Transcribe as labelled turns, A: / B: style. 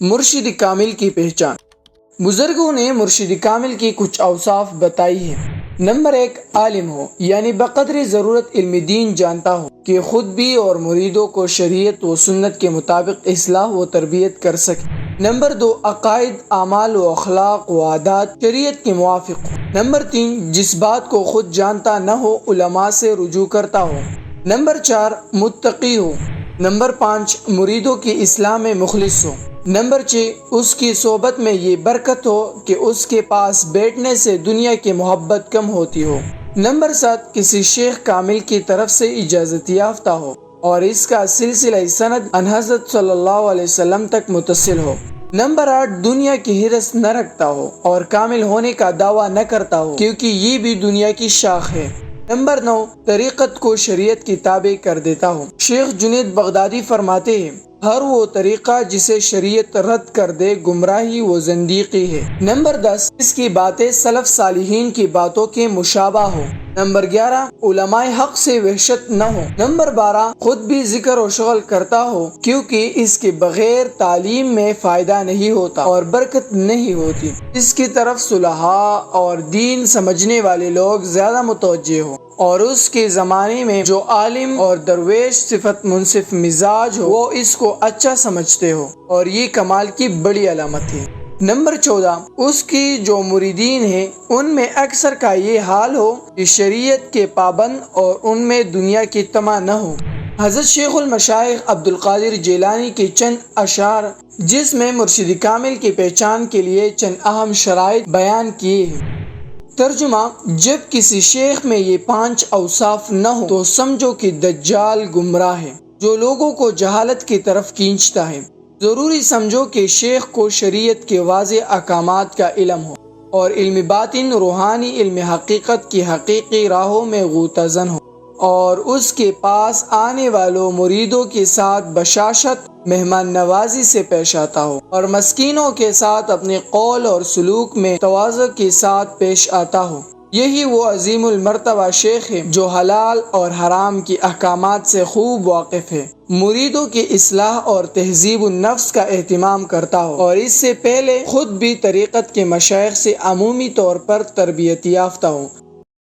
A: مرشد کامل کی پہچان۔ بزرگوں نے مرشد کامل کی کچھ اوصاف بتائی ہیں۔ نمبر ایک، عالم ہو یعنی بقدر ضرورت علم دین جانتا ہو کہ خود بھی اور مریدوں کو شریعت و سنت کے مطابق اصلاح و تربیت کر سکے۔ نمبر دو، عقائد، اعمال و اخلاق و عادات شریعت کے موافق ہو نمبر تین، جس بات کو خود جانتا نہ ہو، علماء سے رجوع کرتا ہو۔ نمبر چار، متقی ہو نمبر پانچ، مریدوں کی اصلاح میں مخلص ہو نمبر چھ جی، اس کی صحبت میں یہ برکت ہو کہ اس کے پاس بیٹھنے سے دنیا کی محبت کم ہوتی ہو۔ نمبر سات کسی شیخ کامل کی طرف سے اجازت یافتہ ہو اور اس کا سلسلہ سند ان حضرت صلی اللہ علیہ وسلم تک متصل ہو۔ نمبر آٹھ، دنیا کی حرس نہ رکھتا ہو اور کامل ہونے کا دعویٰ نہ کرتا ہو، کیونکہ یہ بھی دنیا کی شاخ ہے۔ نمبر نو، طریقت کو شریعت کی تابع کر دیتا ہوں شیخ جنید بغدادی فرماتے ہیں ہر وہ طریقہ جسے شریعت رد کر دے، گمراہی و زندیقی ہے۔ نمبر دس، اس کی باتیں سلف صالحین کی باتوں کے مشابہ ہو نمبر گیارہ، علماء حق سے وحشت نہ ہو نمبر بارہ، خود بھی ذکر و شغل کرتا ہو کیونکہ اس کے بغیر تعلیم میں فائدہ نہیں ہوتا اور برکت نہیں ہوتی۔ اس کی طرف صلحاء اور دین سمجھنے والے لوگ زیادہ متوجہ ہو اور اس کے زمانے میں جو عالم اور درویش صفت منصف مزاج ہو، وہ اس کو اچھا سمجھتے ہو۔ اور یہ کمال کی بڑی علامت ہے۔ نمبر چودہ، اس کی جو مریدین ہیں، ان میں اکثر کا یہ حال ہو کہ شریعت کے پابند اور ان میں دنیا کی تما نہ ہو۔ حضرت شیخ المشائق عبد القادر جیلانی کے چند اشعار، جس میں مرشد کامل کی پہچان کے لیے چند اہم شرائط بیان کیے ہیں۔ ترجمہ، جب کسی شیخ میں یہ پانچ اوصاف نہ ہو تو سمجھو کہ دجال گمراہ ہے، جو لوگوں کو جہالت کی طرف کھینچتا ہے۔ ضروری سمجھو کہ شیخ کو شریعت کے واضح احکامات کا علم ہو اور علم باطن، روحانی علم حقیقت کی حقیقی راہوں میں غوطن ہو۔ اور اس کے پاس آنے والوں مریدوں کے ساتھ بشاشت، مہمان نوازی سے پیش آتا ہو اور مسکینوں کے ساتھ اپنے قول اور سلوک میں توازہ کے ساتھ پیش آتا ہو۔ یہی وہ عظیم المرتبہ شیخ ہے جو حلال اور حرام کی احکامات سے خوب واقف ہے۔ مریدوں کی اصلاح اور تہذیب النفس کا اہتمام کرتا ہو اور اس سے پہلے خود بھی طریقت کے مشائق سے عمومی طور پر تربیت یافتہ ہو۔